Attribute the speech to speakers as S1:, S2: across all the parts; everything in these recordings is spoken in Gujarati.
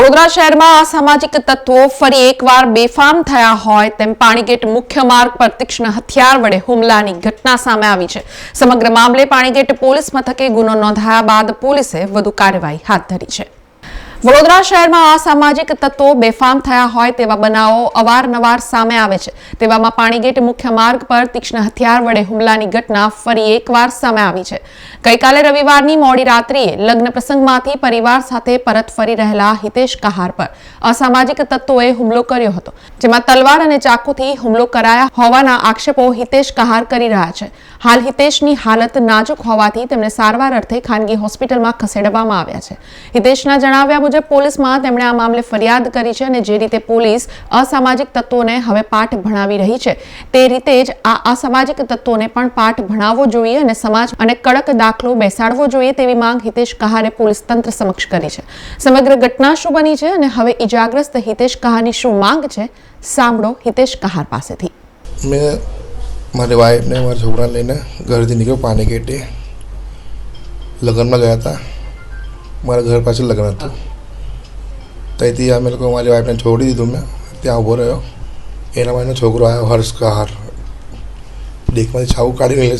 S1: વડોદરા શહેરમાં અસામાજિક તત્વો ફરી એકવાર બેફામ થયા હોય તેમ પાણીગેટ મુખ્ય માર્ગ પર તીક્ષ્ણ હથિયાર વડે હુમલાની ઘટના સામે આવી છે. સમગ્ર મામલે પાણીગેટ પોલીસ મથકે ગુનો નોંધાયા બાદ પોલીસે વધુ કાર્યવાહી હાથ ધરી છે. વડોદરા શહેરમાં અસામાજિક તત્વો બેફામ થયા હોય તેવા બનાવો અવારનવાર સામે આવે છે. તેવામાં પાણીગેટ મુખ્ય માર્ગ પર તીક્ષ્ણ હથિયાર વડે હુમલાની ઘટના ફરી એકવાર સામે આવી છે. ગઈકાલે રવિવારની મોડી રાત્રિએ લગ્ન પ્રસંગમાંથી પરિવાર સાથે પરત ફરી રહેલા હિતેશ કહાર પર અસામાજિક તત્વોએ હુમલો કર્યો હતો, જેમાં તલવાર અને ચાકુથી હુમલો કરાયા હોવાના આક્ષેપો હિતેશ કહાર કરી રહ્યા છે. હાલ હિતેશની હાલત નાજુક હોવાથી તેમને સારવાર અર્થે ખાનગી હોસ્પિટલમાં ખસેડવામાં આવ્યા છે. હિતેશના જણાવ્યા મુજબ પોલીસમાં તેમણે આ મામલે ફરિયાદ કરી છે અને જે રીતે પોલીસ અસામાજિક તત્વોને હવે પાઠ ભણાવી રહી છે, તે રીતે જ આ અસામાજિક તત્વોને પણ પાઠ ભણાવવો જોઈએ અને સમાજ અને કડક દાખલો બેસાડવો જોઈએ તેવી માંગ હિતેશ કહારે પોલીસ તંત્ર સમક્ષ કરી છે. સમગ્ર ઘટના શું બની છે અને હવે ઇજાગ્રસ્ત હિતેશ કહાની શું માંગ છે, સાંભળો હિતેશ કહાર પાસેથી.
S2: મેં મારી વાઈફને મારા છોકરાને લઈને ઘરેથી નીકળ્યો પાણી ગેટે. લગ્નમાં ગયા હતા. મારા ઘર પાસે લગ્ન હતું. ત્યાંથી અમે લોકો મારી વાઈફને છોડી દીધું મેં. ત્યાં ઊભો રહ્યો. એના માટેનો છોકરો આવ્યો, હર્ષ કહાર. ડેકમાંથી છાવું કાઢી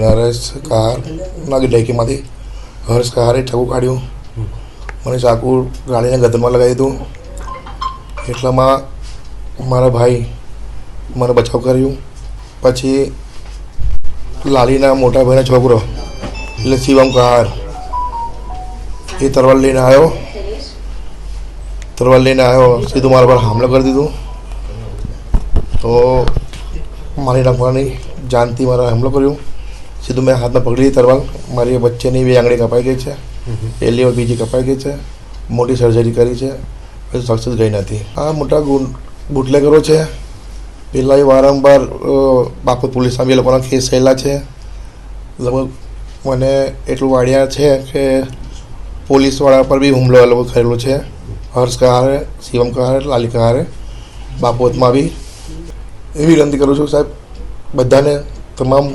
S2: નરેશ કહાર ના ડેકીમાંથી હર્ષ કહારે છાવું કાઢ્યું. મને ચાકુ ગાડીને ગદમાં લગાવી દીધું. એટલામાં મારા ભાઈ મને બચાવ કર્યું. પછી લાલીના મોટા ભાઈનો છોકરો, એટલે શિવમ કહાર, એ તરવાર લઈને આવ્યો. તરવાર લઈને આવ્યો સીધું મારા પર હુમલો કરી દીધું. તો મારી નાખવાની જાનથી મારા હુમલો કર્યો. સીધું મેં હાથમાં પકડી તરવાર મારી વચ્ચેની બે આંગળી કપાઈ ગઈ છે. પહેલી બીજી કપાઈ ગઈ છે. મોટી સર્જરી કરી છે. પછી સક્સેસ ગઈ નથી. આ મોટા બુટલેગરો છે. પહેલાં એ વારંવાર અ, પોલીસ સામે એ લોકોના કેસ થયેલા છે. લગભગ મને એટલું આઈડિયા છે કે પોલીસવાળા પર બી હુમલો એ લોકો કરેલો છે. હર્ષ કહારે શિવમ કહારે લાલી કહારે બાપોતમાં બી એવી વિનંતી કરું છું સાહેબ બધાને તમામ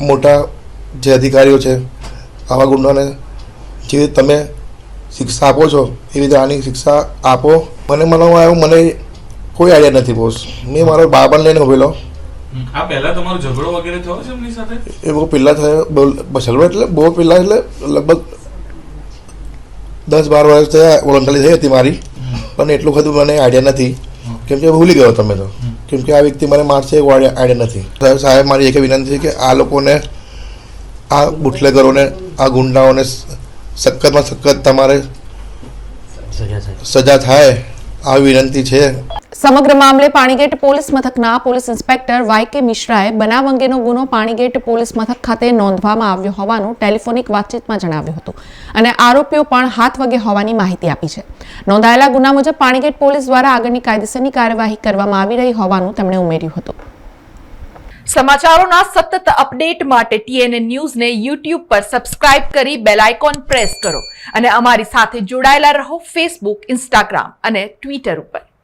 S2: મોટા જે અધિકારીઓ છે આવા ગુંડાને જે રીતે તમે શિક્ષા આપો છો એવી રીતે આની શિક્ષા આપો. મને મનાવવામાં આવ્યું મને કોઈ આઈડિયા નથી બોસ. મેં મારો બાબાને લઈને ઉભેલો.
S3: આ પહેલા તમારો ઝઘડો વગેરે થયો છે એમની સાથે?
S2: એ બહુ પહેલાં થયો બહુ એટલે બહુ પહેલાં એટલે લગભગ દસ બાર વર્ષ થયા વોલન્ટરી થઈ હતી મારી પણ એટલું બધું મને આઈડિયા નથી. કેમ કે ભૂલી ગયો તમે તો. કેમ કે આ વ્યક્તિ મને મારશે એવો આઈડિયા નથી. સાહેબ સાહેબ મારી એક વિનંતી છે કે આ લોકોને આ બુટલેગરોને આ ગુંડાઓને સખતમાં સખત તમારે સજા થાય આ વિનંતી છે.
S1: સમગ્ર મામલે પાણીગેટ પોલીસ મથકના પોલીસ ઇન્સ્પેક્ટર વાય કે મિશ્રાએ બનાવ અંગેનો ગુનો પાણીગેટ પોલીસ મથક ખાતે નોંધવામાં આવ્યો હોવાનું ટેલિફોનિક વાતચીતમાં જણાવ્યું હતું અને આરોપીઓ પણ હાથ વગે હોવાની માહિતી આપી છે. નોંધાયેલા ગુના મુજબ પાણીગેટ પોલીસ દ્વારા આગળની કાયદેસરની કાર્યવાહી કરવામાં આવી રહી હોવાનું તેમણે ઉમેર્યું હતું.
S4: સમાચારોના સતત અપડેટ માટે ટીએનએ ન્યૂઝને યુટ્યુબ પર સબસ્ક્રાઇબ કરી બેલ આઇકોન પ્રેસ કરો અને અમારી સાથે જોડાયેલા રહો ફેસબુક, ઇન્સ્ટાગ્રામ અને ટ્વિટર ઉપર.